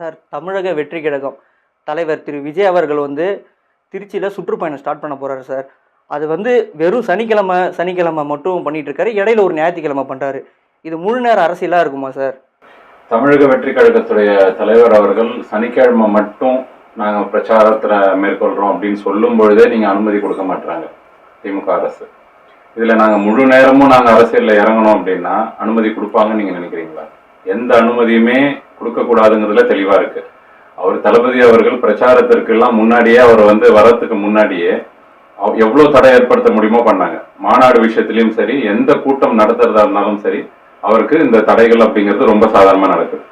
Sir தமிழக வெற்றி கழகம் தலைவர் திரு. விஜய் அவர்கள் வந்து திருச்சியில் சுற்றுப்பயணம் ஸ்டார்ட் பண்ண போகிறாரு சார். அது வந்து வெறும் சனிக்கிழமை சனிக்கிழமை மட்டும் பண்ணிட்டு இருக்காரு. இடையில ஒரு ஞாயிற்றுக்கிழமை பண்ணுறாரு இது முழு நேர அரசியலாக இருக்குமா சார்? தமிழக வெற்றி கழகத்துடைய தலைவர் அவர்கள் சனிக்கிழமை மட்டும் நாங்கள் பிரச்சாரத்தில் மேற்கொள்கிறோம் அப்படின்னு சொல்லும் பொழுதே நீங்கள் அனுமதி கொடுக்க மாட்டாங்க திமுக அரசு. இதில் நாங்கள் முழு நேரமும் நாங்கள் அரசியலில் இறங்கணும் அப்படின்னா அனுமதி கொடுப்பாங்கன்னு நீங்கள் நினைக்கிறீங்களா? எந்த அனுமதியுமே கொடுக்கக்கூடாதுங்கிறதுல தெளிவாக இருக்கு. அவர் தளபதி அவர்கள் பிரச்சாரத்திற்கெல்லாம் முன்னாடியே அவர் வந்து வரத்துக்கு முன்னாடியே எவ்வளோ தடை ஏற்படுத்த முடியுமோ பண்ணாங்க. மாநாடு விஷயத்திலையும் சரி எந்த கூட்டம் நடத்துறதா இருந்தாலும் சரி அவருக்கு இந்த தடைகள் அப்படிங்கிறது ரொம்ப சாதாரணமாக நடக்குது.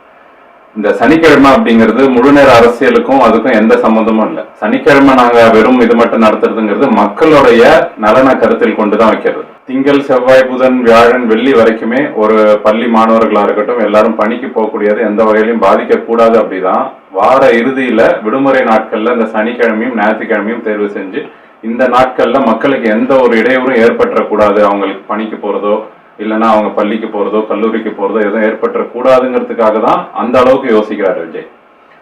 இந்த சனிக்கிழமை அப்படிங்கிறது முழு நேர அரசியலுக்கும் அதுக்கும் எந்த சம்மந்தமும் இல்லை. சனிக்கிழமை நாங்கள் வெறும் இது மட்டும் நடத்துறதுங்கிறது மக்களுடைய நலனை கருத்தில் கொண்டு தான் வைக்கிறது. திங்கள் செவ்வாய் புதன் வியாழன் வெள்ளி வரைக்குமே ஒரு பள்ளி மாணவர்களாக இருக்கட்டும் எல்லாரும் பணிக்கு போகக்கூடியது எந்த வகையிலும் பாதிக்கக்கூடாது அப்படிதான் வார இறுதியில் விடுமுறை நாட்களில் இந்த சனிக்கிழமையும் ஞாயிற்றுக்கிழமையும் தேர்வு செஞ்சு இந்த நாட்களில் மக்களுக்கு எந்த ஒரு இடையூறும் ஏற்பட்டுறக்கூடாது. அவங்களுக்கு பணிக்கு போகிறதோ இல்லைன்னா அவங்க பள்ளிக்கு போகிறதோ கல்லூரிக்கு போகிறதோ எதுவும் ஏற்பட்டுறக்கூடாதுங்கிறதுக்காக தான் அந்த அளவுக்கு யோசிக்கிறார் விஜய்.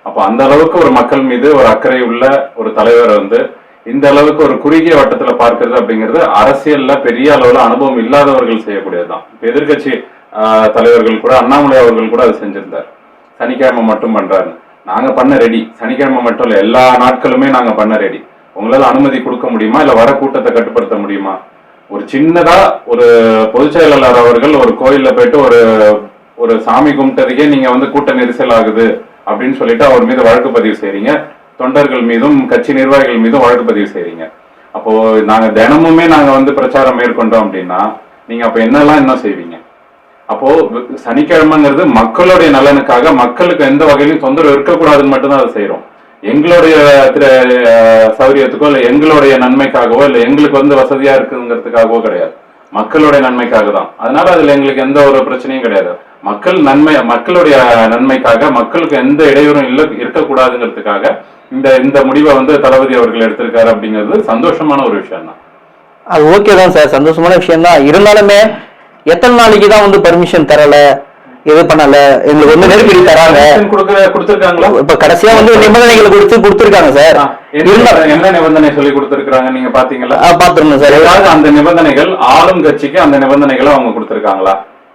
அப்போ அந்த அளவுக்கு ஒரு மக்கள் மீது ஒரு அக்கறை உள்ள ஒரு தலைவர் வந்து இந்த அளவுக்கு ஒரு குறுகிய வட்டத்துல பார்க்கிறது அப்படிங்கிறது அரசியல்ல பெரிய அளவுல அனுபவம் இல்லாதவர்கள் செய்யக்கூடியதுதான். எதிர்கட்சி எதிர்க்கட்சி தலைவர்கள் கூட அண்ணாமலை அவர்கள் கூட அதை செஞ்சிருந்தார். சனிக்கிழமை மட்டும் பண்றாரு நாங்க பண்ண ரெடி சனிக்கிழமை மட்டும் இல்ல எல்லா நாட்களுமே நாங்க பண்ண ரெடி உங்களால அனுமதி கொடுக்க முடியுமா? இல்ல வர கூட்டத்தை கட்டுப்படுத்த முடியுமா? ஒரு சின்னதா ஒரு பொதுச் செயலாளர் அவர்கள் ஒரு கோயில்ல போயிட்டு ஒரு ஒரு சாமி கும்பிட்டதுக்கே நீங்க வந்து கூட்ட நெரிசல் ஆகுது அப்படின்னு சொல்லிட்டு அவர் மீது வழக்கு பதிவு செய்றீங்க. தொண்டர்கள் மீதும் கட்சி நிர்வாகிகள் மீதும் வழக்கு பதிவு செய்றீங்க. அப்போ நாங்க தினமுமே நாங்க வந்து பிரச்சாரம் மேற்கொண்டோம் அப்படின்னா நீங்க அப்ப என்னெல்லாம் என்ன செய்வீங்க? அப்போ சனிக்கிழமைங்கிறது மக்களுடைய நலனுக்காக மக்களுக்கு எந்த வகையிலும் தொந்தரவு இருக்கக்கூடாதுன்னு மட்டும்தான் அதை செய்யறோம் எங்களுடைய சௌரியத்துக்கோ இல்ல எங்களுடைய நன்மைக்காகவோ இல்ல எங்களுக்கு வந்து வசதியா இருக்குங்கிறதுக்காகவோ கிடையாது. மக்களுடைய நன்மைக்காக தான். அதனால அதுல எங்களுக்கு எந்த ஒரு பிரச்சனையும் கிடையாது. மக்கள் நன்மை மக்களுடைய நன்மைக்காக மக்களுக்கு எந்த இடையூறும் இல்ல இருக்கக்கூடாதுங்கிறதுக்காக இந்த இந்த முடிவை வந்து தளபதி அவர்கள் எடுத்திருக்காரு அப்படிங்கிறது சந்தோஷமான ஒரு விஷயம் தான் அது ஓகே தான் சார் சந்தோஷமான விஷயம் தான் இருந்தாலுமே எத்தனை நாளைக்கு தான் வந்து பர்மிஷன் தரல இது பண்ணல எங்களுக்கு வந்து நெருக்கடி தராங்க? கொடுக்க கொடுத்திருக்காங்களா? இப்ப கடைசியா வந்து நிபந்தனைகளை கொடுத்து கொடுத்துருக்காங்க சார் என்ன நிபந்தனை சொல்லி கொடுத்திருக்காங்க நீங்க பாத்தீங்களா? பாத்துருந்தோம் சார் ஏதாவது அந்த நிபந்தனைகள் ஆளும் கட்சிக்கு அந்த நிபந்தனைகளை அவங்க கொடுத்திருக்காங்களா?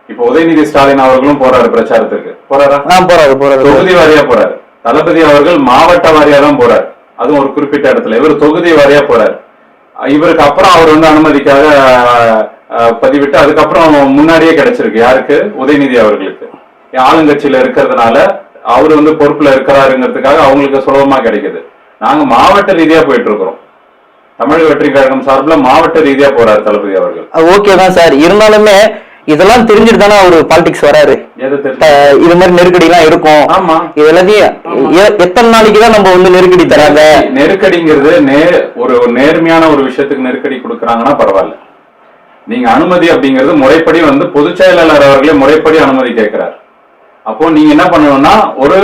இப்ப உதயநிதி ஸ்டாலின் அவர்களும் போறாரு பிரச்சாரத்துக்கு போறாரா? போறாரு போறாரு. தொகுதி வாரியா போறாரு. தளபதி அவர்கள் மாவட்ட வாரியா தான் போறாரு. அதுவும் ஒரு குறிப்பிட்ட இடத்துல. இவர் தொகுதி வாரியா போறாரு. இவருக்கு அப்புறம் அவர் வந்து அனுமதிக்காக பதிவிட்டு அதுக்கப்புறம் முன்னாடியே கிடைச்சிருக்கு. யாருக்கு? உதயநிதி அவர்களுக்கு. ஆளுங்கட்சியில இருக்கிறதுனால அவர் வந்து பொறுப்புல இருக்கிறாருங்கிறதுக்காக அவங்களுக்கு சுலபமா கிடைக்குது. நாங்க மாவட்ட ரீதியா போயிட்டு இருக்கிறோம். தமிழ் வெற்றி கழகம் சார்பில் மாவட்ட ரீதியா போறாரு தளபதி அவர்கள். ஓகே தான் சார். இருந்தாலுமே இதெல்லாம் தெரிஞ்சுட்டு தானே அவரு பாலிடிக்ஸ் வராரு. இது மாதிரி நெருக்கடி எல்லாம் இருக்கும் இது எல்லாத்தையும் எத்தனை நாளைக்கு தான் நம்ம வந்து நெருக்கடி தராங்க? நெருக்கடிங்கிறது நே ஒரு நேர்மையான ஒரு விஷயத்துக்கு நெருக்கடி கொடுக்கறாங்கன்னா பரவாயில்ல. நீங்க அனுமதி அப்படிங்கிறது முறைப்படி வந்து பொதுச் செயலாளர் அவர்களே முறைப்படி அனுமதி கேட்கிறார். அப்போ நீங்க என்ன பண்ணணும்னா ஒரு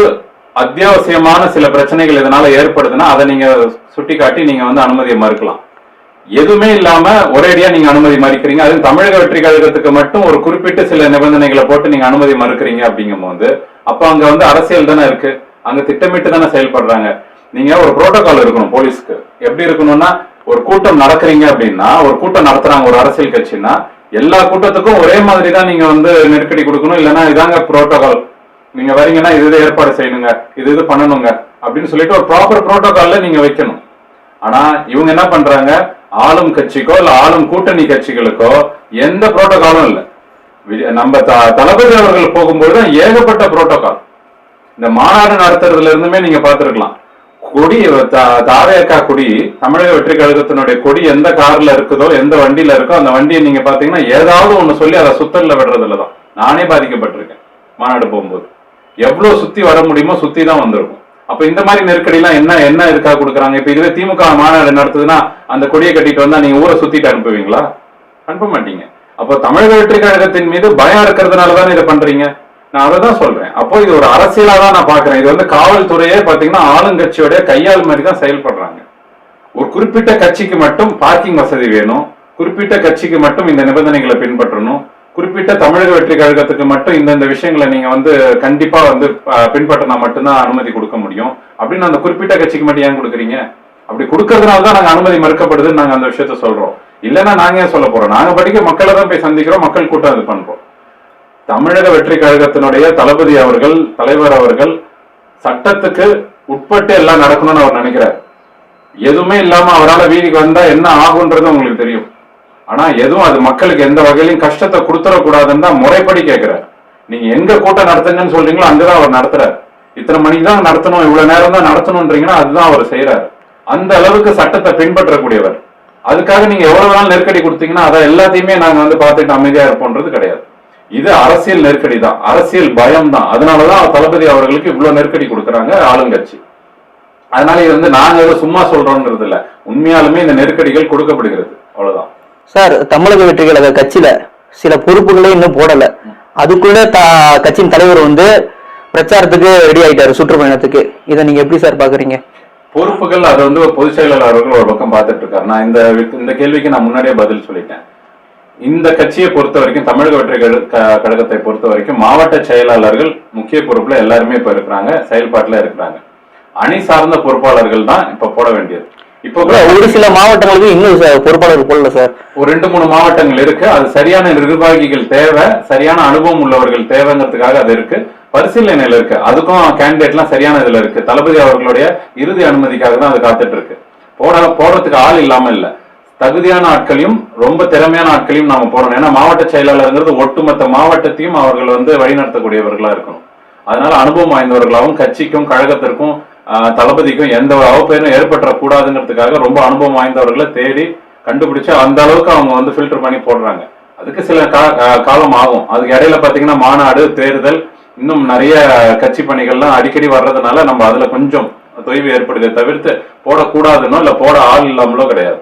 அத்தியாவசியமான சில பிரச்சனைகள் இதனால ஏற்படுதுன்னா அதை நீங்க சுட்டிக்காட்டி நீங்க வந்து அனுமதியை மறுக்கலாம். எதுவுமே இல்லாம ஒரேடியா நீங்க அனுமதி மறுக்கிறீங்க. அதுவும் தமிழக வெற்றி கழகத்துக்கு மட்டும் ஒரு குறிப்பிட்ட சில நிபந்தனைகளை போட்டு நீங்க அனுமதி மறுக்கிறீங்க அப்படிங்கும்போது அப்ப அங்க வந்து அரசியல் தானே இருக்கு. அங்க திட்டமிட்டு தானே செயல்படுறாங்க. நீங்க ஒரு புரோட்டோகால் இருக்கணும் போலீஸ்க்கு. எப்படி இருக்கணும்னா ஒரு கூட்டம் நடக்கிறீங்க அப்படின்னா ஒரு கூட்டம் நடத்துறாங்க ஒரு அரசியல் கட்சின்னா எல்லா கூட்டத்துக்கும் ஒரே மாதிரி தான் நீங்க வந்து நெருக்கடி கொடுக்கணும். இல்லைன்னா இதாங்க புரோட்டோகால் நீங்க வரீங்கன்னா இது ஏற்பாடு செய்யணுங்க இது இது பண்ணணுங்க அப்படின்னு சொல்லிட்டு ஒரு ப்ராப்பர் புரோட்டோகால்ல நீங்க வைக்கணும். ஆனா இவங்க என்ன பண்றாங்க? ஆளும் கட்சிக்கோ இல்ல ஆளும் கூட்டணி கட்சிகளுக்கோ எந்த புரோட்டோகாலும் இல்லை. விஜய்- நம்ம த- தளபதி அவர்கள் போகும்போது தான் ஏகப்பட்ட புரோட்டோகால் இந்த மாநாடு நடத்துறதுல இருந்துமே நீங்க பார்த்துருக்கலாம். கொடி த- தாவேக்கா கொடி தமிழக வெற்றி கழகத்தினுடைய கொடி எந்த கார்ல இருக்குதோ எந்த வண்டியில இருக்கோ அந்த வண்டியை நீங்க பாத்தீங்கன்னா ஏதாவது ஒண்ணு சொல்லி அதை சுத்தல்ல விடுறதுல தான் நானே பாதிக்கப்பட்டிருக்கேன் மாநாடு போகும்போது. எவ்வளவு சுத்தி வர முடியுமோ சுத்தி தான் வந்திருக்கும். அப்ப இந்த மாதிரி நெருக்கடி எல்லாம் என்ன என்ன இருக்கா கொடுக்குறாங்க? இப்ப இதுவே திமுக மாநாடு நடத்துதுன்னா அந்த கொடியை கட்டிட்டு வந்தா நீங்க ஊரை சுத்திட்டு அனுப்புவீங்களா? அனுப்ப மாட்டீங்க. அப்போ தமிழக வெற்றி கழகத்தின் மீது பயம் இருக்கிறதுனால தானே இதை பண்றீங்க? நான் அதை தான் சொல்றேன். அப்போ இது ஒரு அரசியலா தான் நான் பாக்குறேன் இது வந்து காவல்துறையே பாத்தீங்கன்னா ஆளுங்கட்சியோட கையாள் மாதிரி தான் செயல்படுறாங்க. ஒரு குறிப்பிட்ட கட்சிக்கு மட்டும் பார்க்கிங் வசதி வேணும். குறிப்பிட்ட கட்சிக்கு மட்டும் இந்த நிபந்தனைகளை பின்பற்றணும். குறிப்பிட்ட தமிழக வெற்றி கழகத்துக்கு மட்டும் இந்தந்த விஷயங்களை நீங்க வந்து கண்டிப்பா வந்து பின்பற்றினா மட்டும்தான் அனுமதி கொடுக்க முடியும். அப்படின்னு அந்த குறிப்பிட்ட கட்சிக்கு மட்டும் ஏன் கொடுக்குறீங்க? அப்படி கொடுக்கறதுனால தான் நாங்க அனுமதி மறுக்கப்படுதுன்னு நாங்க அந்த விஷயத்த சொல்றோம். இல்லைன்னா நாங்க ஏன் சொல்ல போறோம்? நாங்க படிக்க மக்களை தான் போய் சந்திக்கிறோம் மக்கள் கூட்டம் இது பண்றோம். தமிழக வெற்றி கழகத்தினுடைய தளபதி அவர்கள் தலைவர் அவர்கள் சட்டத்துக்கு உட்பட்டு எல்லாம் நடக்கணும்னு அவர் நினைக்கிறார். எதுவுமே இல்லாம அவரால் வீதிக்கு வந்தா என்ன ஆகுன்றது உங்களுக்கு தெரியும். ஆனா எதுவும் அது மக்களுக்கு எந்த வகையிலும் கஷ்டத்தை கொடுத்துடக்கூடாதுன்னு தான் முறைப்படி கேட்கிறார் நீங்க எங்க கூட்டம் நடத்துங்கன்னு சொல்றீங்களோ அங்கதான் அவர் நடத்துறாரு. இத்தனை மணிக்கு தான் நடத்தணும் இவ்வளவு நேரம் தான் நடத்தணும்ன்றீங்கன்னா அதுதான் அவர் செய்யறாரு அந்த அளவுக்கு சட்டத்தை பின்பற்றக்கூடியவர். அதுக்காக நீங்க எவ்வளவு நாள் நெருக்கடி கொடுத்தீங்கன்னா அதை எல்லாத்தையுமே நாங்க வந்து பார்த்துட்டு அமைதியா இருப்போன்றது கிடையாது. இது அரசியல் நெருக்கடி தான். அரசியல் பயம் தான். அதனாலதான் தளபதி அவர்களுக்கு இவ்வளவு நெருக்கடி கொடுக்குறாங்க ஆளுங்கட்சி. அதனால இது வந்து நாங்க சும்மா சொல்றோம்ன்றது இல்ல. உண்மையாலுமே இந்த நெருக்கடிகள் கொடுக்கப்படுகிறது. அவ்வளவுதான். சார் தமிழக வெற்றி கழக கட்சியில சில பொறுப்புகளே இன்னும் போடல. அதுக்குள்ள த- கட்சியின் தலைவர் வந்து பிரச்சாரத்துக்கு ரெடி ஆயிட்டாரு சுற்றுப்பயணத்துக்கு. இதை நீங்க எப்படி சார் பாக்குறீங்க? பொறுப்புகள் அதை வந்து ஒரு பொதுச் செயலாளர் அவர்கள் ஒரு பக்கம் பார்த்துட்டு இருக்காரு நான் இந்த இந்த கேள்விக்கு நான் முன்னாடியே பதில் சொல்லிட்டேன். இந்த கட்சியை பொறுத்த வரைக்கும் தமிழக வெற்றி கழகத்தை பொறுத்த வரைக்கும் மாவட்ட செயலாளர்கள் முக்கிய பொறுப்புல எல்லாருமே இப்ப இருக்கிறாங்க செயல்பாட்டுல இருக்கிறாங்க. அணி சார்ந்த பொறுப்பாளர்கள் தான் இப்ப போட வேண்டியது. இப்போ ஒரு சில மாவட்டங்களுக்கு இன்னும் பொறுப்பாளர் போடல சார். ஒரு ரெண்டு மூணு மாவட்டங்கள் இருக்கு. அது சரியான நிர்வாகிகள் தேவை. சரியான அனுபவம் உள்ளவர்கள் தேவைங்கிறதுக்காக அது இருக்கு. பரிசீலனையில இருக்கு. அதுக்கும் கேண்டிடேட்லாம் சரியான இதுல இருக்கு. தளபதி அவர்களுடைய இறுதி அனுமதிக்காக தான் அது காத்துட்டு இருக்கு. போட போடுறதுக்கு ஆள் இல்லாம இல்ல. தகுதியான ஆட்களையும் ரொம்ப திறமையான ஆட்களையும் நாம போடணும். ஏன்னா மாவட்ட செயலாளருங்கிறது ஒட்டுமொத்த மாவட்டத்தையும் அவர்கள் வந்து வழிநடத்தக்கூடியவர்களா இருக்கணும். அதனால அனுபவம் வாய்ந்தவர்களாகவும் கட்சிக்கும் கழகத்திற்கும் தளபதிக்கும் எந்த ஒரு அவப்பெயரும் ஏற்பட்டுறக்கூடாதுங்கிறதுக்காக ரொம்ப அனுபவம் வாய்ந்தவர்களை தேடி கண்டுபிடிச்சு அந்த அளவுக்கு அவங்க வந்து ஃபில்டர் பண்ணி போடுறாங்க. அதுக்கு சில கா- காலம் ஆகும். அதுக்கு இடையில பாத்தீங்கன்னா மாநாடு தேர்தல் இன்னும் நிறைய கட்சி பணிகள்லாம் அடிக்கடி வர்றதுனால நம்ம அதுல கொஞ்சம் தொய்வு ஏற்படுதே தவிர்த்து போடக்கூடாதுன்னோ இல்ல போட ஆள் இல்லாமலோ கிடையாது.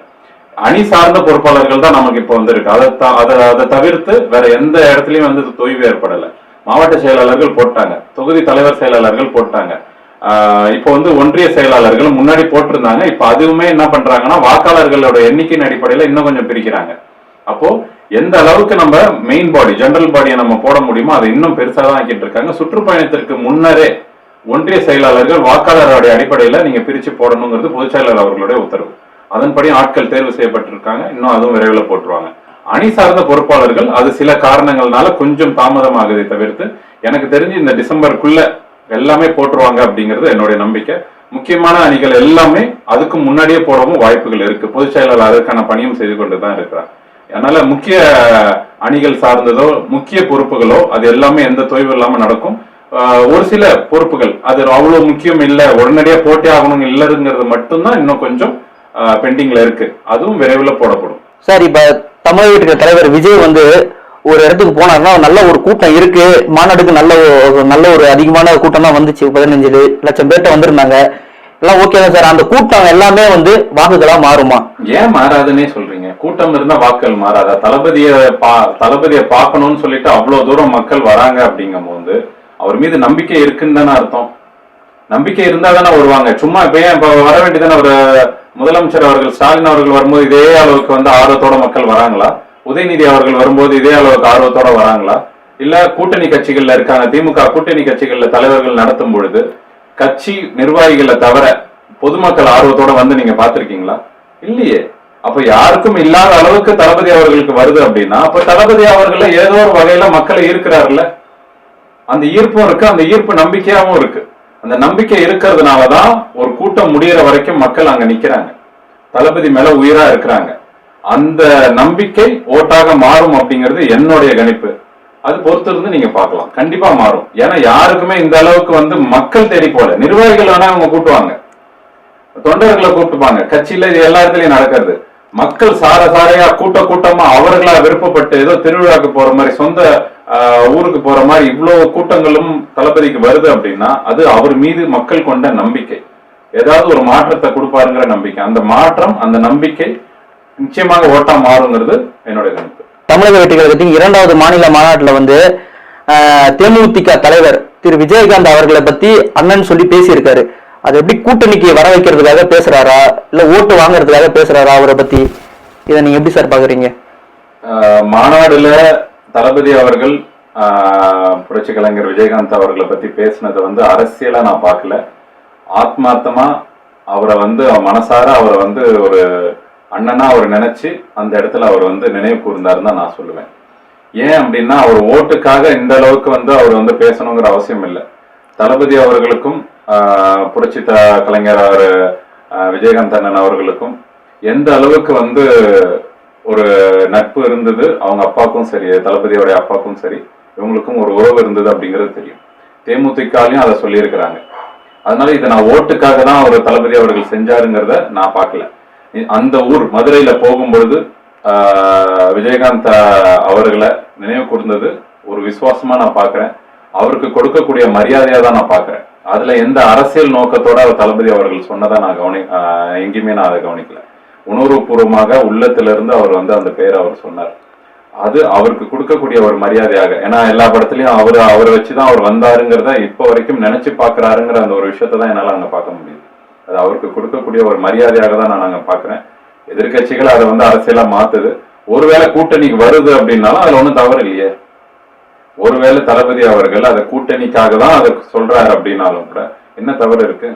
அணி சார்ந்த பொறுப்பாளர்கள் தான் நமக்கு இப்போ வந்திருக்கு. அதை த- அதை அதை தவிர்த்து வேற எந்த இடத்துலயும் வந்து தொய்வு ஏற்படலை. மாவட்ட செயலாளர்கள் போட்டாங்க. தொகுதி தலைவர் செயலாளர்கள் போட்டாங்க. இப்போ வந்து ஒன்றிய செயலாளர்கள் முன்னாடி போட்டிருந்தாங்க. இப்போ அதுவுமே என்ன பண்றாங்கன்னா வாக்காளர்களோட எண்ணிக்கையின் அடிப்படையில் இன்னும் கொஞ்சம் பிரிக்கிறாங்க. அப்போ எந்த அளவுக்கு நம்ம மெயின் பாடி ஜெனரல் பாடியை நம்ம போட முடியுமோ அதை இன்னும் பெருசாக தான் ஆக்கிட்டு இருக்காங்க. சுற்றுப்பயணத்திற்கு முன்னரே ஒன்றிய செயலாளர்கள் வாக்காளருடைய அடிப்படையில் நீங்க பிரிச்சு போடணுங்கிறது பொதுச் செயலாளர் அவர்களுடைய உத்தரவு. அதன்படி ஆட்கள் தேர்வு செய்யப்பட்டிருக்காங்க. இன்னும் அதுவும் விரைவில் போட்டுருவாங்க. அணி சார்ந்த பொறுப்பாளர்கள் அது சில காரணங்கள்னால கொஞ்சம் தாமதமாகுதை தவிர்த்து எனக்கு தெரிஞ்சு இந்த டிசம்பருக்குள்ள எல்லாமே போட்டுருவாங்க அப்படிங்கிறது என்னுடைய நம்பிக்கை. முக்கியமான அணிகள் எல்லாமே அதுக்கு முன்னாடியே போடவும் வாய்ப்புகள் இருக்கு. பொதுச் செயலாளர் அதற்கான பணியும் செய்து கொண்டு தான் இருக்கிறார். அதனால முக்கிய அணிகள் சார்ந்ததோ முக்கிய பொறுப்புகளோ அது எல்லாமே எந்த தொய்வு இல்லாமல் நடக்கும். ஒரு சில பொறுப்புகள் அது அவ்வளோ முக்கியம் இல்லை உடனடியாக போட்டே ஆகணும் இல்லைங்கிறது மட்டும்தான் இன்னும் கொஞ்சம் பெண்டிங்ல இருக்கு. அதுவும் விரைவில் போடப்படும். சார் இப்போ தமிழ் வெற்றி தலைவர் விஜய் வந்து ஒரு இடத்துக்கு போனாருன்னா நல்ல ஒரு கூட்டம் இருக்கு. மாநாடுக்கு நல்ல ஒரு- நல்ல ஒரு அதிகமான கூட்டம் தான் வந்துச்சு. பதினஞ்சு லட்சம் பேர்ட்ட வந்திருந்தாங்க. எல்லாம் ஓகே தான் சார் அந்த கூட்டம் எல்லாமே வந்து வாக்குகளா மாறுமா? ஏன் மாறாதுன்னே சொல்றீங்க? கூட்டம் இருந்தா வாக்கள் மாறாதா? தளபதிய பா தளபதியை பார்க்கணும்னு சொல்லிட்டு அவ்வளவு தூரம் மக்கள் வராங்க அப்படிங்கும் போது அவர் மீது நம்பிக்கை இருக்குன்னு தானே அர்த்தம். நம்பிக்கை இருந்தா தானே வருவாங்க. சும்மா இப்ப ஏன் இப்ப வர வேண்டியதானே ஒரு முதலமைச்சர் அவர்கள் ஸ்டாலின் அவர்கள் வரும்போது இதே அளவுக்கு வந்து ஆர்வத்தோட மக்கள் வராங்களா? உதயநிதி அவர்கள் வரும்போது இதே அளவுக்கு ஆர்வத்தோட வராங்களா? இல்ல கூட்டணி கட்சிகள்ல இருக்காங்க திமுக கூட்டணி கட்சிகள்ல தலைவர்கள் நடத்தும் பொழுது கட்சி நிர்வாகிகளை தவிர பொதுமக்கள் ஆர்வத்தோட வந்து நீங்க பாத்திருக்கீங்களா இல்லையே. அப்ப யாருக்கும் இல்லாத அளவுக்கு தளபதி அவர்களுக்கு வருது அப்படின்னா அப்ப தளபதி அவர்கள ஏதோ ஒரு வகையில மக்களை ஈர்க்கிறாருல்ல. அந்த ஈர்ப்பும் இருக்கு அந்த ஈர்ப்பு நம்பிக்கையாவும் இருக்கு. அந்த நம்பிக்கை இருக்கிறதுனாலதான் ஒரு கூட்டம் முடியற வரைக்கும் மக்கள் அங்க நிக்கிறாங்க. தளபதி மேல உயிரா இருக்கிறாங்க. அந்த நம்பிக்கை ஓட்டாக மாறும் அப்படிங்கிறது என்னுடைய கணிப்பு. அது பொறுத்திருந்து நீங்க பார்க்கலாம். கண்டிப்பா மாறும். ஏன்னா யாருக்குமே இந்த அளவுக்கு வந்து மக்கள் தேடி போல நிர்வாகிகள் வேணா அவங்க கூட்டுவாங்க. தொண்டர்களை கூப்பிட்டுப்பாங்க கட்சியில இது எல்லா இடத்துலயும் நடக்கிறது. மக்கள் சார சாரையா கூட்ட கூட்டமா அவர்களா விருப்பப்பட்டு ஏதோ திருவிழாக்கு போற மாதிரி சொந்த ஆஹ், ஊருக்கு போற மாதிரி இவ்வளவு கூட்டங்களும் தளபதிக்கு வருது அப்படின்னா அது அவர் மீது மக்கள் கொண்ட நம்பிக்கை. ஏதாவது ஒரு மாற்றத்தை கொடுப்பாருங்கிற நம்பிக்கை. அந்த மாற்றம் அந்த நம்பிக்கை நிச்சயமாக ஓட்டா மாறுங்கிறது என்னுடைய கணிப்பு தமிழக வெற்றி கழகத்தின் இரண்டாவது மாநில மாநாட்டுல வந்து தேமுதிக தலைவர் திரு விஜயகாந்த் அவர்களை பத்தி அண்ணன் சொல்லி பேசியிருக்காரு. அது எப்படி கூட்டணிக்கு வர வைக்கிறதுக்காக பேசுறாரா இல்ல ஓட்டு வாங்குறதுக்காக பேசுறாரா அவரை பத்தி? இதை நீங்க எப்படி சார் பாக்குறீங்க? மாநாடுல தளபதி அவர்கள் புரட்சி கலைஞர் விஜயகாந்த் அவர்களை பத்தி பேசினதை வந்து அரசியலா நான் பார்க்கல. ஆத்மார்த்தமா அவரை வந்து மனசார அவரை வந்து ஒரு அண்ணனா அவர் நினைச்சு அந்த இடத்துல அவர் வந்து நினைவு கூர்ந்தாருன்னு தான் நான் சொல்லுவேன். ஏன் அப்படின்னா அவர் ஓட்டுக்காக இந்த அளவுக்கு வந்து அவர் வந்து பேசணுங்கிற அவசியம் இல்லை. தளபதி அவர்களுக்கும் புரட்சி கலைஞர் அவர் விஜயகாந்த் அண்ணன் அவர்களுக்கும் எந்த அளவுக்கு வந்து ஒரு நட்பு இருந்தது அவங்க அப்பாவுக்கும் சரி தளபதியோடைய அப்பாவுக்கும் சரி இவங்களுக்கும் ஒரு உறவு இருந்தது அப்படிங்கிறது தெரியும். தேமுதிகாலையும் அதை சொல்லியிருக்கிறாங்க. அதனால இதை நான் ஓட்டுக்காக தான் அவர் தளபதி அவர்கள் செஞ்சாருங்கிறத நான் பார்க்கல. அந்த ஊர் மதுரையில போகும்பொழுது விஜயகாந்த் அவர்களை நினைவு கூர்ந்தது. ஒரு விசுவாசமா நான் பாக்குறேன் அவருக்கு கொடுக்கக்கூடிய மரியாதையா தான் நான் பாக்குறேன் அதுல எந்த அரசியல் நோக்கத்தோட அவர் தளபதி அவர்கள் சொன்னதா நான் கவனி எங்கேயுமே நான் அதை கவனிக்கல. உணர்வுபூர்வமாக உள்ளத்திலிருந்து அவர் வந்து அந்த பேர் அவர் சொன்னார். அது அவருக்கு கொடுக்கக்கூடிய ஒரு மரியாதையாக ஏன்னா எல்லா படத்துலயும் அவர் அவரை வச்சுதான் அவர் வந்தாருங்கிறத இப்ப வரைக்கும் நினைச்சு பாக்குறாருங்கிற அந்த ஒரு விஷயத்தை தான் என்னால அங்க பார்க்க முடியுது. அது அவருக்கு கொடுக்கக்கூடிய ஒரு மரியாதையாக தான் நான் நாங்கள் பாக்குறேன். எதிர்க்கட்சிகள் அதை வந்து அரசியலா மாத்துது. ஒருவேளை கூட்டணிக்கு வருது அப்படின்னாலும் அதுல ஒண்ணும் தவறு இல்லையே. ஒருவேளை தளபதி அவர்கள் அதை கூட்டணிக்காக தான் அதை சொல்றாரு அப்படின்னாலும் கூட என்ன தவறு இருக்கு?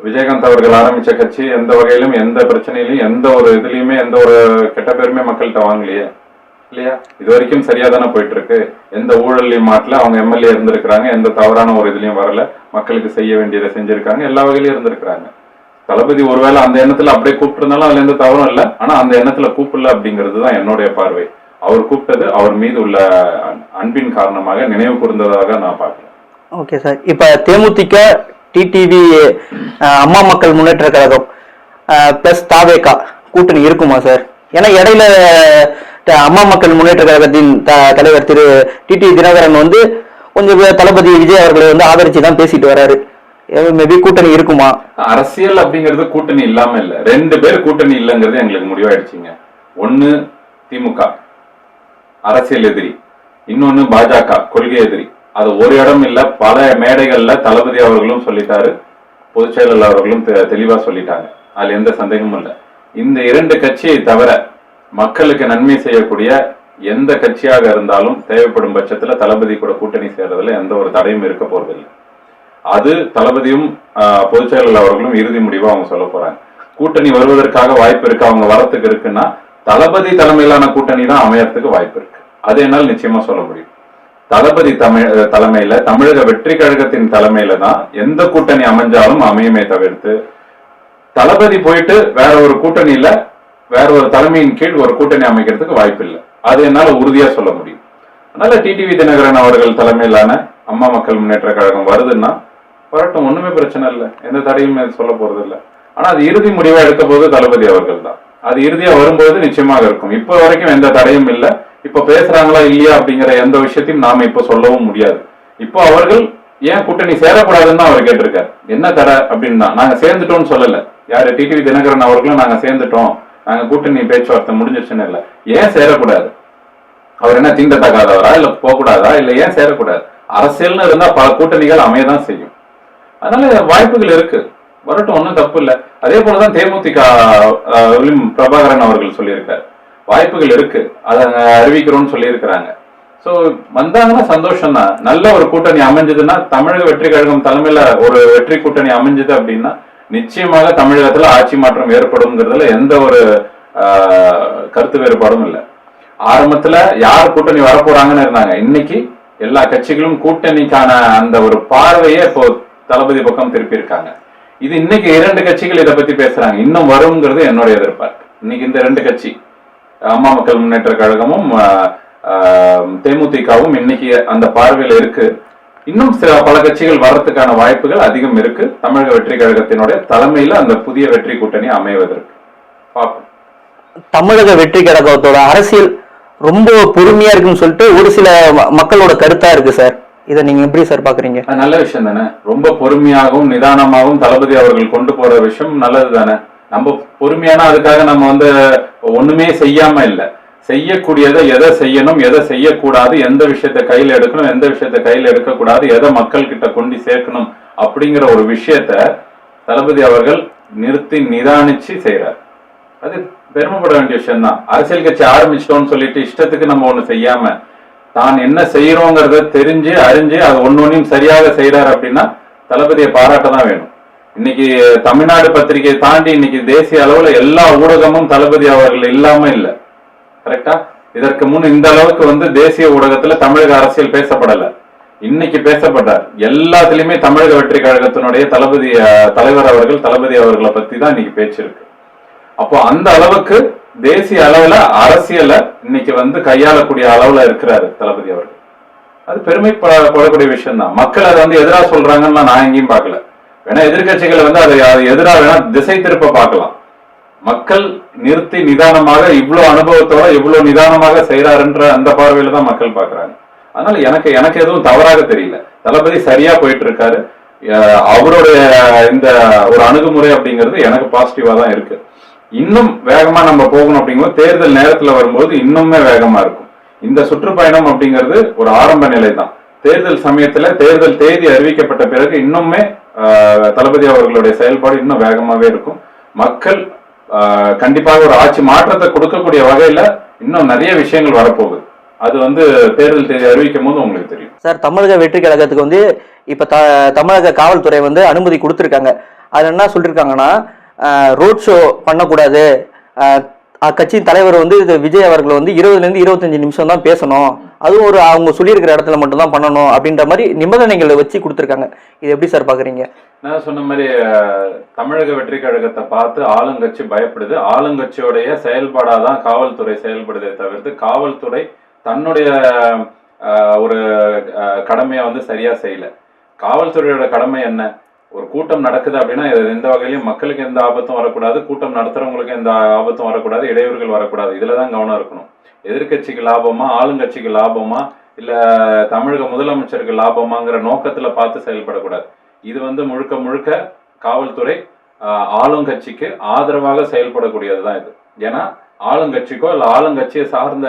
விஜயகாந்த் அவர்கள் ஆரம்பிச்ச கட்சி எந்த வகையிலும் எந்த பிரச்சனையிலும் எந்த ஒரு இதுலயுமே எந்த ஒரு கெட்ட பேருமே மக்கள்கிட்ட வாங்கலையே. இல்லையா? இது வரைக்கும் சரியா தானே போயிட்டு இருக்கு எந்த ஊழல்லையும் மாட்டல. அவங்க எம்எல்ஏ இருந்திருக்கிறாங்க. எந்த தவறான ஒரு இதுலயும் வரல. மக்களுக்கு செய்ய வேண்டியதை செஞ்சிருக்காங்க. எல்லா வகையிலும் இருந்திருக்கிறாங்க. தளபதி ஒருவேளை அந்த எண்ணத்துல அப்படியே கூப்பிட்டுருந்தாலும் அதுல எந்த தவறும் இல்லை. ஆனா அந்த எண்ணத்துல கூப்பிடல அப்படிங்கிறது தான் என்னுடைய பார்வை. அவர் கூப்பிட்டது அவர் மீது உள்ள அன்பின் காரணமாக நினைவு கூர்ந்ததாக நான் பார்க்கிறேன். Okay sir. இப்ப தேமுதிக டிடிவி அம்மா மக்கள் முன்னேற்ற கழகம் பிளஸ் தாவேகா கூட்டணி இருக்குமா சார்? ஏன்னா இடையில அம்மா மக்கள் முன்னேற்ற கழகத்தின் தலைவர் திரு டி டி தினகரன் வந்து கொஞ்சம் தளபதி விஜய் அவர்களை வந்து ஆதரிச்சு தான் பேசிட்டு வராரு. மேபி கூட்டணி இருக்குமா? அரசியல் அப்படிங்கிறது கூட்டணி இல்லாம இல்ல. ரெண்டு பேர் கூட்டணி இல்லைங்கிறது எங்களுக்கு முடிவாயிடுச்சுங்க. ஒன்னு திமுக அரசியல் எதிரி. இன்னொன்னு பாஜக கொள்கை எதிரி. அது ஒரு இடம் இல்ல பல மேடைகள்ல தளபதி அவர்களும் சொல்லிட்டாரு பொதுச் செயலாளர் அவர்களும் தெ- தெளிவா சொல்லிட்டாங்க. அதுல எந்த சந்தேகமும் இல்ல. இந்த இரண்டு கட்சியை தவிர மக்களுக்கு நன்மை செய்யக்கூடிய எந்த கட்சியாக இருந்தாலும் தேவைப்படும் பட்சத்துல தளபதி கூட கூட்டணி சேர்றதுல எந்த ஒரு தடையும் இருக்க போறதில்லை. அது தளபதியும் ஆஹ், பொதுச் செயலாளர் அவர்களும் இறுதி முடிவா அவங்க சொல்ல போறாங்க. கூட்டணி வருவதற்காக வாய்ப்பு இருக்கு? அவங்க வரத்துக்கு இருக்குன்னா தளபதி தலைமையிலான கூட்டணி தான் அமையறதுக்கு வாய்ப்பு இருக்கு. அது என்னால் நிச்சயமா சொல்ல முடியும். தளபதி தமிழ் தலைமையில தமிழக வெற்றி கழகத்தின் தலைமையில தான் எந்த கூட்டணி அமைஞ்சாலும் அமையுமே தவிர்த்து தளபதி போயிட்டு வேற ஒரு கூட்டணியில வேற ஒரு தலைமையின் கீழ் ஒரு கூட்டணி அமைக்கிறதுக்கு வாய்ப்பு இல்லை அது என்னால உறுதியா சொல்ல முடியும். அதனால டிடிவி தினகரன் அவர்கள் தலைமையிலான அம்மா மக்கள் முன்னேற்ற கழகம் வருதுன்னா வரட்டும் ஒண்ணுமே பிரச்சனை இல்லை. எந்த தடையும் சொல்ல போகிறது இல்லை. ஆனா அது இறுதி முடிவாக எடுத்த போது தளபதி அவர்கள் தான். அது இறுதியாக வரும்போது நிச்சயமாக இருக்கும். இப்போ வரைக்கும் எந்த தடையும் இல்லை. இப்போ பேசுறாங்களா இல்லையா அப்படிங்கிற எந்த விஷயத்தையும் நாம் இப்போ சொல்லவும் முடியாது. இப்போ அவர்கள் ஏன் கூட்டணி சேரக்கூடாதுன்னு தான் அவர் கேட்டிருக்காரு. என்ன தடை அப்படின்னா நாங்க சேர்ந்துட்டோம்னு சொல்லல. யாரு? டிடிவி தினகரன் அவர்களும் நாங்க சேர்ந்துட்டோம். நாங்கள் கூட்டணி பேச்சுவார்த்தை முடிஞ்சிருச்சுன்னு இல்ல. ஏன் சேரக்கூடாது? அவர் என்ன தீண்டத்தகாதவரா? இல்ல போகக்கூடாதா? இல்ல ஏன் சேரக்கூடாது? அரசியல்னு இருந்தால் பல கூட்டணிகள் அமையதான் செய்யும். அதனால வாய்ப்புகள் இருக்கு. வரட்டும் ஒன்றும் தப்பு இல்லை. அதே போலதான் தேமுதிக பிரபாகரன் அவர்கள் சொல்லியிருக்காரு. வாய்ப்புகள் இருக்கு. அதை அறிவிக்கிறோம்னு சொல்லியிருக்கிறாங்க. ஸோ வந்தாங்கன்னா சந்தோஷம் தான் நல்ல ஒரு கூட்டணி அமைஞ்சதுன்னா தமிழக வெற்றி கழகம் தலைமையில ஒரு வெற்றி கூட்டணி அமைஞ்சது அப்படின்னா நிச்சயமாக தமிழகத்துல ஆட்சி மாற்றம் ஏற்படும்ங்கிறதுல எந்த ஒரு கருத்து வேறுபாடும் இல்லை. ஆரம்பத்துல யார் கூட்டணி வரப்போறாங்கன்னு இருந்தாங்க. இன்னைக்கு எல்லா கட்சிகளும் கூட்டணிக்கான அந்த ஒரு பார்வையை இப்போ தளபதி பக்கம் திருப்பி இருக்காங்க இது இன்னைக்கு இரண்டு கட்சிகள் இதை பத்தி பேசுறாங்க. இன்னும் வருங்கிறது என்னுடைய எதிர்பார்ப்பு. இன்னைக்கு இந்த ரெண்டு கட்சி அம்மா மக்கள் முன்னேற்ற கழகமும் தேமுதிகவும் இன்னைக்கு அந்த பார்வையில இருக்கு. இன்னும் சில பல கட்சிகள் வர்றதுக்கான வாய்ப்புகள் அதிகம் இருக்கு. தமிழக வெற்றி கழகத்தினுடைய தலைமையில அந்த புதிய வெற்றி கூட்டணி அமைவதற்கு. பார்ப்போம். தமிழக வெற்றி கழகத்தோட அரசியல் ரொம்ப பொறுமையா இருக்குன்னு சொல்லிட்டு ஒரு சில மக்களோட கருத்தா இருக்கு சார். இதை நீங்க எப்படி சார் பாக்குறீங்க? நல்ல விஷயம் தானே? ரொம்ப பொறுமையாகவும் நிதானமாகவும் தளபதி அவர்கள் கொண்டு போற விஷயம் நல்லது தானே? நம்ம பொறுமையானா அதுக்காக நம்ம வந்து ஒண்ணுமே செய்யாம இல்ல. செய்யக்கூடியதை எதை செய்யணும் எதை செய்யக்கூடாது எந்த விஷயத்தை கையில் எடுக்கணும் எந்த விஷயத்தை கையில எடுக்கக்கூடாது எதை மக்கள் கிட்ட கொண்டு சேர்க்கணும் அப்படிங்கிற ஒரு விஷயத்த தளபதி அவர்கள் நிறுத்தி நிதானிச்சு செய்கிறார் அது பெருமைப்பட வேண்டிய விஷயம் தான் அரசியல் கட்சி ஆரம்பிச்சிட்டோம்னு சொல்லிட்டு இஷ்டத்துக்கு நம்ம ஒண்ணு செய்யாம தான் என்ன செய்யறோங்கிறத தெரிஞ்சு அறிஞ்சு அது ஒன்னொன்னையும் சரியாக செய்யறாரு அப்படின்னா தளபதியை பாராட்ட தான் வேணும். இன்னைக்கு தமிழ்நாடு பத்திரிகையை தாண்டி இன்னைக்கு தேசிய அளவுல எல்லா ஊடகமும் தளபதி அவர்கள் இல்லாம இல்லை. கரெக்டா இதற்கு முன் இந்த அளவுக்கு வந்து தேசிய ஊடகத்துல தமிழக அரசியல் பேசப்படல. இன்னைக்கு பேசப்பட்டார். எல்லாத்துலயுமே தமிழக வெற்றி கழகத்தினுடைய தளபதி தலைவர் அவர்கள் தளபதி அவர்களை பத்தி தான் இன்னைக்கு பேச்சு இருக்கு. அப்போ அந்த அளவுக்கு தேசிய அளவுல அரசியல இன்னைக்கு வந்து கையாளக்கூடிய அளவுல இருக்கிறாரு தளபதி அவர்கள். அது பெருமைப்படக்கூடிய விஷயம் தான் மக்கள் அதை வந்து எதிரா சொல்றாங்கன்னு நான் எங்கேயும் பார்க்கல. வேணா எதிர்க்கட்சிகளை வந்து அதை அதை எதிரா வேணா திசை திருப்ப பார்க்கலாம். மக்கள் நிறுத்தி நிதானமாக இவ்வளவு அனுபவத்தோட இவ்வளவு நிதானமாக செய்யறாருன்ற அந்த பார்வையில தான் மக்கள் பாக்குறாங்க அதனால எனக்கு எனக்கு எதுவும் தவறாக தெரியல. தளபதி சரியா போயிட்டு இருக்காரு அவருடைய இந்த ஒரு அணுகுமுறை அப்படிங்கிறது எனக்கு பாசிட்டிவா தான் இருக்கு. இன்னும் வேகமா நம்ம போகணும் அப்படிங்கும்போது தேர்தல் நேரத்துல வரும்போது இன்னுமே வேகமா இருக்கும். இந்த சுற்றுப்பயணம் அப்படிங்கிறது ஒரு ஆரம்ப நிலை தான் தேர்தல் சமயத்துல தேர்தல் தேதி அறிவிக்கப்பட்ட பிறகு இன்னுமே தளபதி அவர்களுடைய செயல்பாடு இன்னும் வேகமாவே இருக்கும். மக்கள் கண்டிப்பாக ஒரு ஆட்சி மாற்றத்தை கொடுக்கக்கூடிய வகையில இன்னும் நிறைய விஷயங்கள் வரப்போகுது. அது வந்து தேர்தல் தேதி அறிவிக்கும் போது உங்களுக்கு தெரியும். சார் தமிழக வெற்றி கழகத்துக்கு வந்து இப்ப த தமிழக காவல்துறை வந்து அனுமதி கொடுத்துருக்காங்க. அதுல என்ன சொல்லியிருக்காங்கன்னா ரோட் ஷோ பண்ணக்கூடாது. கட்சியின் அக்கட்சியின் தலைவர் வந்து இது விஜய் அவர்கள் வந்து இருபதுலேருந்து இருபத்தஞ்சு நிமிஷம் தான் பேசணும். அதுவும் ஒரு அவங்க சொல்லியிருக்கிற இடத்துல மட்டும் தான் பண்ணணும் அப்படின்ற மாதிரி நிபந்தனைகளை வச்சு கொடுத்துருக்காங்க. இது எப்படி சார் பார்க்குறீங்க? நான் சொன்ன மாதிரி தமிழக வெற்றி கழகத்தை பார்த்து ஆளுங்கட்சி பயப்படுது. ஆளுங்கட்சியோடைய செயல்பாடாதான் காவல்துறை செயல்படுதே தவிர்த்து காவல்துறை தன்னுடைய ஒரு கடமையை வந்து சரியா செய்யல. காவல்துறையோட கடமை என்ன? ஒரு கூட்டம் நடக்குது அப்படின்னா எந்த வகையிலும் மக்களுக்கு எந்த ஆபத்தும் வரக்கூடாது கூட்டம் நடத்துறவங்களுக்கு எந்த ஆபத்தும் வரக்கூடாது இடையூறுகள் வரக்கூடாது. இதுல தான் கவனம் இருக்கணும். எதிர்க்கட்சிக்கு லாபமா ஆளுங்கட்சிக்கு லாபமா இல்ல தமிழக முதலமைச்சருக்கு லாபமாங்கிற நோக்கத்துல பார்த்து செயல்படக்கூடாது. இது வந்து முழுக்க முழுக்க காவல்துறை ஆளுங்கட்சிக்கு ஆதரவாக செயல்படக்கூடியது தான் இது. ஏன்னா ஆளுங்கட்சிக்கோ இல்லை ஆளுங்கட்சியை சார்ந்த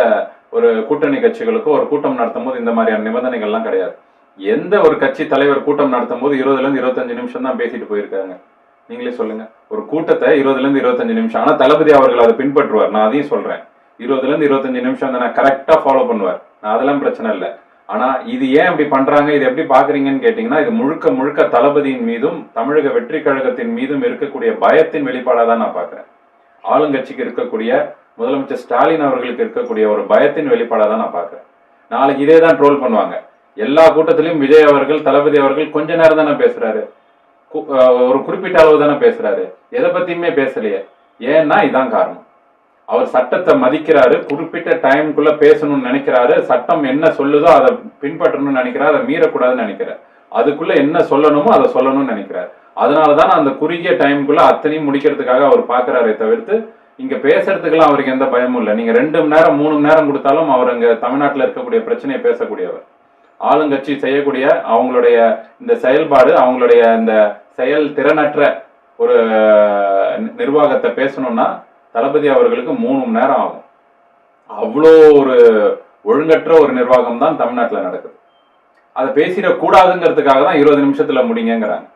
ஒரு கூட்டணி கட்சிகளுக்கோ ஒரு கூட்டம் நடத்தும் போது இந்த மாதிரியான நிபந்தனைகள்லாம் கிடையாது. எந்த ஒரு கட்சி தலைவர் கூட்டம் நடத்தும் போது இருபதுல இருந்து இருபத்தஞ்சு நிமிஷம் தான் பேசிட்டு போயிருக்காங்க. நீங்களே சொல்லுங்க. ஒரு கூட்டத்தை இருபதுல இருந்து இருபத்தஞ்சு நிமிஷம். ஆனா தளபதி அவர்கள் அதை பின்பற்றுவார். நான் அதையும் சொல்றேன். இருபதுல இருந்து இருபத்தஞ்சு நிமிஷம் நான் கரெக்டா ஃபாலோ பண்ணுவார். நான் அதெல்லாம் பிரச்சனை இல்லை. ஆனா இது ஏன் அப்படி பண்றாங்க? இது எப்படி பாக்குறீங்கன்னு கேட்டீங்கன்னா இது முழுக்க முழுக்க தளபதியின் மீதும் தமிழக வெற்றி கழகத்தின் மீதும் இருக்கக்கூடிய பயத்தின் வெளிப்பாடா தான் நான் பாக்குறேன். ஆளுங்கட்சிக்கு இருக்கக்கூடிய முதலமைச்சர் ஸ்டாலின் அவர்களுக்கு இருக்கக்கூடிய ஒரு பயத்தின் வெளிப்பாடா தான் நான் பாக்குறேன். நாளைக்கு இதே தான் ட்ரோல் பண்ணுவாங்க. எல்லா கூட்டத்திலையும் விஜய் அவர்கள் தளபதி அவர்கள் கொஞ்ச நேரம் தானே பேசுறாரு. கு- ஒரு குறிப்பிட்ட அளவு தானே பேசுறாரு. எதை பத்தியுமே பேசலையே. ஏன்னா இதான் காரணம். அவர் சட்டத்தை மதிக்கிறாரு குறிப்பிட்ட டைமுக்குள்ள பேசணும்னு நினைக்கிறாரு சட்டம் என்ன சொல்லுதோ அதை பின்பற்றணும்னு நினைக்கிறாரு அதை மீறக்கூடாதுன்னு நினைக்கிறார். அதுக்குள்ள என்ன சொல்லணுமோ அதை சொல்லணும்னு நினைக்கிறார். அதனாலதான் அந்த குறுகிய டைமுக்குள்ள அத்தனையும் முடிக்கிறதுக்காக அவர் பாக்குறாரே தவிர்த்து இங்க பேசுறதுக்கெல்லாம் அவருக்கு எந்த பயமும் இல்லை. நீங்க ரெண்டு மணி நேரம் மூணு மணி நேரம் கொடுத்தாலும் அவர் அங்க தமிழ்நாட்டுல இருக்கக்கூடிய பிரச்சனையை பேசக்கூடியவர். ஆளுங்கட்சி செய்யக்கூடிய அவங்களுடைய இந்த செயல்பாடு அவங்களுடைய இந்த செயல் திறனற்ற ஒரு நி- நிர்வாகத்தை பேசணும்னா தளபதி அவர்களுக்கு மூணு மணி நேரம் ஆகும். அவ்வளோ ஒரு ஒழுங்கற்ற ஒரு நிர்வாகம் தான் தமிழ்நாட்டில் நடக்குது. அதை பேசிடக்கூடாதுங்கிறதுக்காக தான் இருபது நிமிஷத்துல முடிங்கிறாங்க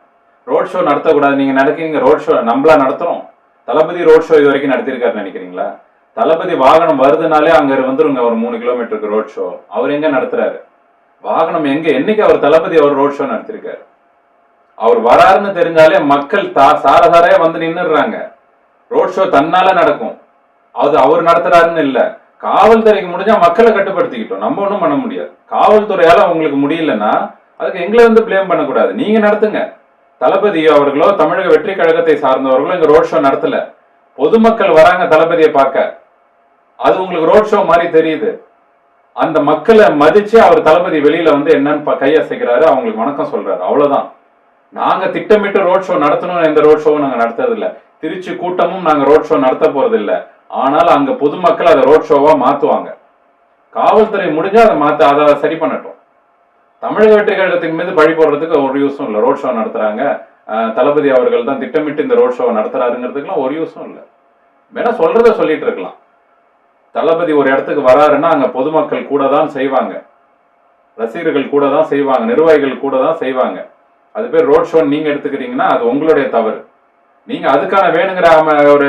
ரோட் ஷோ நடத்தக்கூடாது. நீங்க நடக்கீங்க ரோட் ஷோ நம்மளா நடத்துறோம். தளபதி ரோட் ஷோ இது வரைக்கும் நடத்திருக்காரு நினைக்கிறீங்களா? தளபதி வாகனம் வருதுனாலே அங்கே வந்துருங்க ஒரு மூணு கிலோமீட்டருக்கு ரோட் ஷோ. அவர் எங்கே நடத்துறாரு? வாகனம் எங்க? என்னைக்கு அவர் தளபதி அவர் ரோட் ஷோ நடத்திருக்காரு? அவர் வராருன்னு தெரிஞ்சாலே மக்கள் தா சாரதாரையா வந்து நின்னுடுறாங்க. ரோட் ஷோ தன்னால நடக்கும். அது அவர் நடத்துறாருன்னு இல்ல. காவல்துறைக்கு முடிஞ்சா மக்களை கட்டுப்படுத்திக்கிட்டோம். நம்ம ஒண்ணும் பண்ண முடியாது. காவல்துறையால உங்களுக்கு முடியலன்னா அதுக்கு எங்களை வந்து ப்ளேம் பண்ணக்கூடாது. நீங்க நடத்துங்க. தளபதியோ அவர்களோ தமிழக வெற்றி கழகத்தை சார்ந்தவர்களோ இங்க ரோட் ஷோ நடத்தல. பொதுமக்கள் வராங்க தளபதியை பார்க்க. அது உங்களுக்கு ரோட் ஷோ மாதிரி தெரியுது. அந்த மக்களை மதிச்சு அவர் தளபதி வெளியில வந்து என்னன்னு கையசைக்கிறாரு அவங்களுக்கு வணக்கம் சொல்றாரு. அவ்வளவுதான். நாங்க திட்டமிட்டு ரோட் ஷோ நடத்தணும்னு எந்த ரோட் ஷோவும் நாங்க நடத்துறது இல்ல திருச்சி கூட்டமும் நாங்க ரோட் ஷோ நடத்த போறது இல்ல ஆனால் அங்க பொதுமக்கள் அதை ரோட் ஷோவா மாத்துவாங்க. காவல்துறை முடிஞ்சா அதை மாத்த அதை சரி பண்ணட்டும். தமிழக வெற்றி மீது பழி போடுறதுக்கு ஒரு யூஸும் இல்லை. ரோட் ஷோ நடத்துறாங்க. தளபதி அவர்கள் தான் திட்டமிட்டு இந்த ரோட் ஷோ நடத்துறாருங்கிறதுக்குலாம் ஒரு யூஸும் இல்லை. வேணா சொல்றத சொல்லிட்டு இருக்கலாம். தளபதி ஒரு இடத்துக்கு வராருன்னா அங்கே பொதுமக்கள் கூட தான் செய்வாங்க. ரசிகர்கள் கூட தான் செய்வாங்க. நிர்வாகிகள் கூட தான் செய்வாங்க. அது பேர் ரோட் ஷோ நீங்கள் எடுத்துக்கிறீங்கன்னா அது உங்களுடைய தவறு. நீங்கள் அதுக்கான வேணுங்கிற ஒரு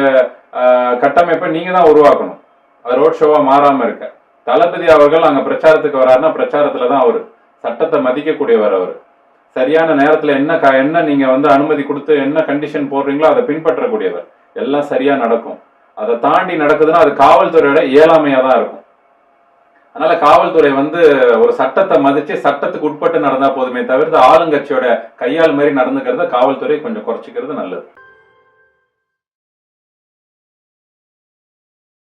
கட்டமைப்பை நீங்கள் தான் உருவாக்கணும். அது ரோட் ஷோவாக மாறாமல் இருக்க. தளபதி அவர்கள் அங்கே பிரச்சாரத்துக்கு வராருன்னா பிரச்சாரத்தில் தான் அவர். சட்டத்தை மதிக்கக்கூடியவர் அவர். சரியான நேரத்தில் என்ன க- என்ன நீங்கள் வந்து அனுமதி கொடுத்து என்ன கண்டிஷன் போடுறீங்களோ அதை பின்பற்றக்கூடியவர். எல்லாம் சரியாக நடக்கும். அதை தாண்டி நடக்குதுன்னா அது காவல்துறையோட இயலாமையாக தான் இருக்கும். அதனால காவல்துறை வந்து ஒரு சட்டத்தை மதிச்சு சட்டத்துக்கு உட்பட்டு நடந்தா போதுமே தவிர்த்து ஆளுங்கட்சியோட கையாள் மாதிரி நடந்துக்கிறத காவல்துறை கொஞ்சம் குறைச்சிக்கிறது நல்லது.